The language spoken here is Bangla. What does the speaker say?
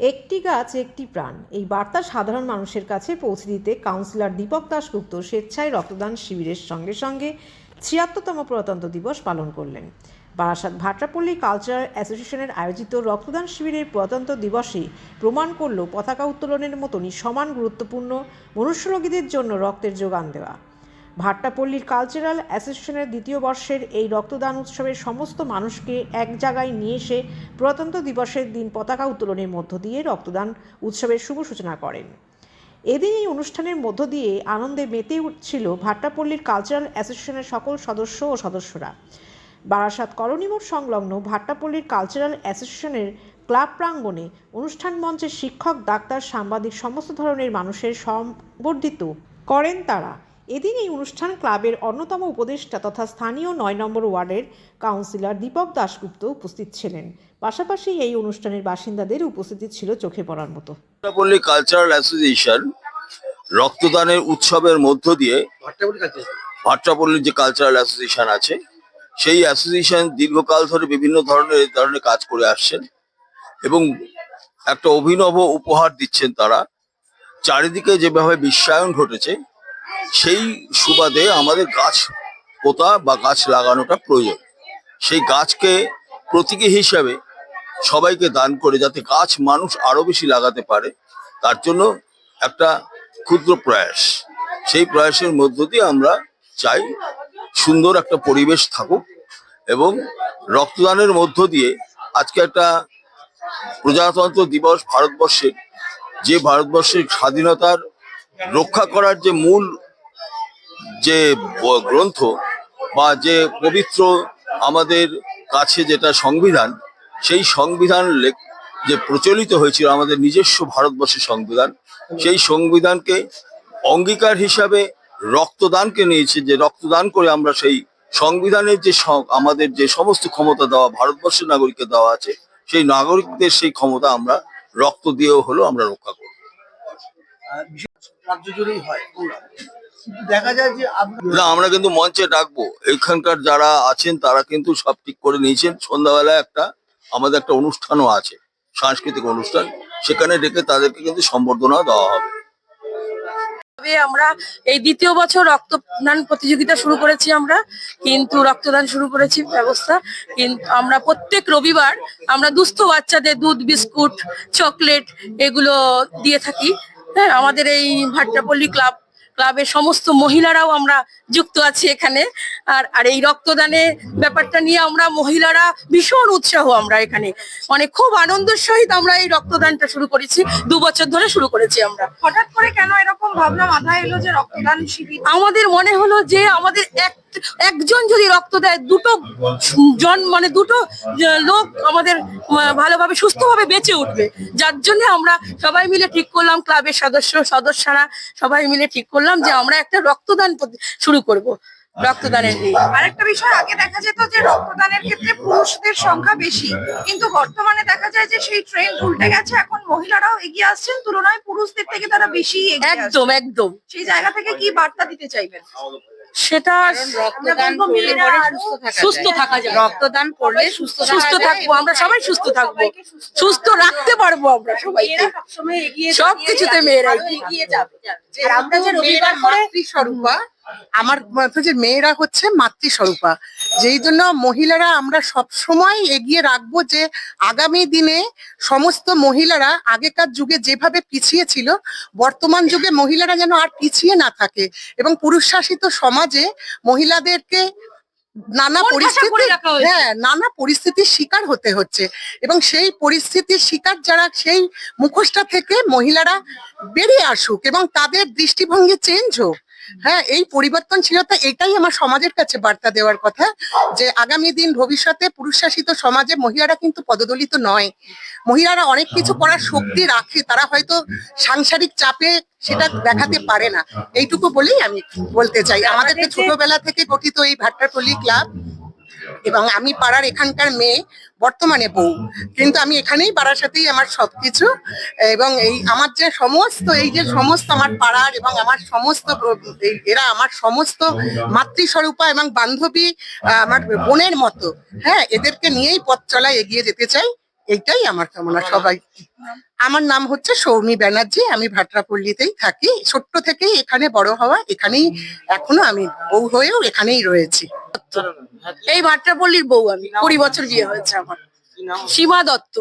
একটি গাছ, একটি প্রাণ। এই বার্তা সাধারণ মানুষের কাছে পৌঁছে দিতে কাউন্সিলর দীপক দাশগুপ্ত স্বেচ্ছায় রক্তদান শিবিরের সঙ্গে সঙ্গে ছিয়াত্তরতম প্রজাতন্ত্র দিবস পালন করলেন। বারাসাত ভাট্রাপল্লী কালচারাল অ্যাসোসিয়েশনের আয়োজিত রক্তদান শিবিরের প্রজাতন্ত্র দিবসে প্রমাণ করল পতাকা উত্তোলনের মতনই সমান গুরুত্বপূর্ণ মনুষ্যরোগীদের জন্য রক্তের যোগান দেওয়া। ভাট্টাপল্লীর কালচারাল অ্যাসোসিয়েশনের দ্বিতীয় বর্ষের এই রক্তদান উৎসবের সমস্ত মানুষকে এক জায়গায় নিয়ে এসে প্রজাতন্ত্র দিবসের দিন পতাকা উত্তোলনের মধ্য দিয়ে রক্তদান উৎসবের শুভ সূচনা করেন। এদিন এই অনুষ্ঠানের মধ্য দিয়ে আনন্দে মেতে উঠছিল ভাট্টাপল্লীর কালচারাল অ্যাসোসিয়েশনের সকল সদস্য ও সদস্যরা। বারাসাত কলোনি সংলগ্ন ভাট্টাপল্লীর কালচারাল অ্যাসোসিয়েশনের ক্লাব প্রাঙ্গণে অনুষ্ঠান মঞ্চে শিক্ষক, ডাক্তার, সাংবাদিক, সমস্ত ধরনের মানুষের সংবর্ধিত করেন তারা। এদিন এই অনুষ্ঠান ক্লাবের অন্যতম উপদেষ্টা তথা স্থানীয় নয় নম্বর ওয়ার্ডের কাউন্সিলর দীপক দাশগুপ্ত উপস্থিত ছিলেন। পাশাপাশি এই অনুষ্ঠানের বাসিন্দাদের উপস্থিতি ছিল চোখে পড়ার মতো। ভাট্টাপল্লী কালচারাল অ্যাসোসিয়েশন রক্তদানের উৎসবের মধ্য দিয়ে ভাট্টাপল্লীর যে কালচারাল অ্যাসোসিয়েশন আছে সেই অ্যাসোসিয়েশন দীর্ঘকাল ধরে বিভিন্ন ধরনের এই ধরনের কাজ করে আসছেন এবং একটা অভিনব উপহার দিচ্ছেন তারা। চারিদিকে যেভাবে বিশ্বায়ন ঘটেছে সেই সুবাদে আমাদের গাছ পোতা বা গাছ লাগানোটা প্রয়োজন। সেই গাছকে প্রতীকী হিসাবে সবাইকে দান করে যাতে গাছ মানুষ আরও বেশি লাগাতে পারে, তার জন্য একটা ক্ষুদ্র প্রয়াস। সেই প্রয়াসের মধ্য দিয়ে আমরা চাই সুন্দর একটা পরিবেশ থাকুক এবং রক্তদানের মধ্য দিয়ে আজকে একটা প্রজাতন্ত্র দিবস ভারতবর্ষের, যে ভারতবর্ষের স্বাধীনতার রক্ষা করার যে মূল যে গ্রন্থ বা যে পবিত্র আমাদের কাছে যেটা সংবিধান, সেই সংবিধান যে প্রচলিত হয়েছিল আমাদের নিজস্ব ভারতবর্ষের সংবিধান, সেই সংবিধানকে অঙ্গীকার হিসাবে রক্তদানকে নিয়েছে, যে রক্তদান করে আমরা সেই সংবিধানের যে আমাদের যে সমস্ত ক্ষমতা দেওয়া, ভারতবর্ষের নাগরিককে দেওয়া আছে, সেই নাগরিকদের সেই ক্ষমতা আমরা রক্ত দিয়েও হলো আমরা রক্ষা করব। রাজ্য জুড়েই হয়। দেখা যায় যে না আমরা কিন্তু মঞ্চে ডাকবো। এখানকার যারা আছেন তারা কিন্তু সব ঠিক করে নিয়েছেন। সন্ধ্যাবেলায় একটা আমাদের একটা অনুষ্ঠানও আছে সাংস্কৃতিক অনুষ্ঠান। সেখানে ডেকে তাদেরকে কিন্তু সম্বর্ধনা দেওয়া হবে। তবে আমরা এই দ্বিতীয় বছর রক্তদান প্রতিযোগিতা শুরু করেছি আমরা কিন্তু রক্তদান শুরু করেছি ব্যবস্থা। কিন্তু আমরা প্রত্যেক রবিবার আমরা দুস্থ বাচ্চাদের দুধ বিস্কুট চকলেট এগুলো দিয়ে থাকি। হ্যাঁ আমাদের এই ভাট্টাপল্লী ক্লাব ক্লাবের সমস্ত মহিলারাও আমরা যুক্ত আছি এখানে। আর আর এই রক্তদানের ব্যাপারটা নিয়ে আমরা মহিলারা ভীষণ উৎসাহ আমরা এখানে। মানে খুব আনন্দের সহিত আমরা এই রক্তদানটা শুরু করেছি দু বছর ধরে শুরু করেছি আমরা। হঠাৎ করে কেন এরকম ভাবনা মাথায় এলো যে রক্তদান শিবির? আমাদের মনে হলো যে আমাদের এক একজন যদি রক্ত দেয় দুটো জন মানে দুটো লোক আমাদের ভালোভাবে সুস্থভাবে বেঁচে উঠবে। যার জন্য আমরা সবাই মিলে ঠিক করলাম ক্লাবের সদস্য সদস্যরা সবাই মিলে ঠিক করলাম যে আমরা একটা রক্তদান শুরু করব রক্তদানের আরেকটা বিষয় আগে দেখা যেত যে রক্তদানের ক্ষেত্রে পুরুষদের সংখ্যা বেশি কিন্তু বর্তমানে দেখা যায় যে সেই ট্রেন্ড উল্টে গেছে। এখন মহিলারাও এগিয়ে আসছেন তুলনায় পুরুষদের থেকে তারা বেশি একদম একদম। সেই জায়গা থেকে কি বার্তা দিতে চাইবেন? সেটা সুস্থ থাকা যায়। রক্তদান করলে সুস্থ সুস্থ থাকব আমরা সবাই সুস্থ থাকব। সুস্থ রাখতে পারব আমরা সবাই সবসময় এগিয়ে সব কিছুতে মেয়েরা এগিয়ে যাবে। আমরা যে রবিবার মাতৃস্বরূপা আমার মতে যে মেয়েরা হচ্ছে মাতৃস্বরূপা। যেই জন্য মহিলারা আমরা সব সময় এগিয়ে রাখব যে আগামী দিনে সমস্ত মহিলারা আগেকার যুগে যেভাবে পিছিয়ে ছিল বর্তমান যুগে মহিলারা যেন আর পিছিয়ে না থাকে এবং পুরুষ শাসিত সমাজে মহিলাদেরকে নানা পরিস্থিতি হ্যাঁ নানা পরিস্থিতির শিকার হতে হচ্ছে এবং সেই পরিস্থিতির শিকার যারা সেই মুখোশটা থেকে মহিলারা বেরিয়ে আসুক এবং তাদের দৃষ্টিভঙ্গি চেঞ্জ হোক। হ্যাঁ এই পরিবর্তনশীলতা এটাই আমার সমাজের কাছে বার্তা দেওয়ার কথা যে আগামী দিন ভবিষ্যতে পুরুষ শাসিত সমাজে মহিলারা কিন্তু পদদলিত নয়। মহিলারা অনেক কিছু করার শক্তি রাখে তারা হয়তো সাংসারিক চাপে সেটা দেখাতে পারে না। এইটুকু বলেই আমি বলতে চাই। আমাদের ছোটবেলা থেকে গঠিত এই ভাট্টাপল্লী ক্লাব এবং আমি পাড়ার এখানকার মেয়ে, বর্তমানে বউ। কিন্তু আমি এখানেই পাড়ার সাথেই আমার সব কিছু এবং এই আমার যে সমস্ত, এই যে সমস্ত আমার পাড়ার এবং আমার সমস্ত এরা আমার সমস্ত মাতৃস্বরূপা এবং বান্ধবী আমার বোনের মতো। হ্যাঁ এদেরকে নিয়েই পথ চলায় এগিয়ে যেতে চাই। এইটাই আমার কামনা সবাই। আমার নাম হচ্ছে সৌমি ব্যানার্জি, আমি ভাটরাপল্লিতেই থাকি। ছোট্ট থেকেই এখানে বড় হওয়া, এখানেই এখনও আমি বউ হয়েও এখানেই রয়েছি। এই ভাট্টাপল্লির বউ আমি কুড়ি বছর বিয়ে হয়েছে আমার। সীমা দত্ত।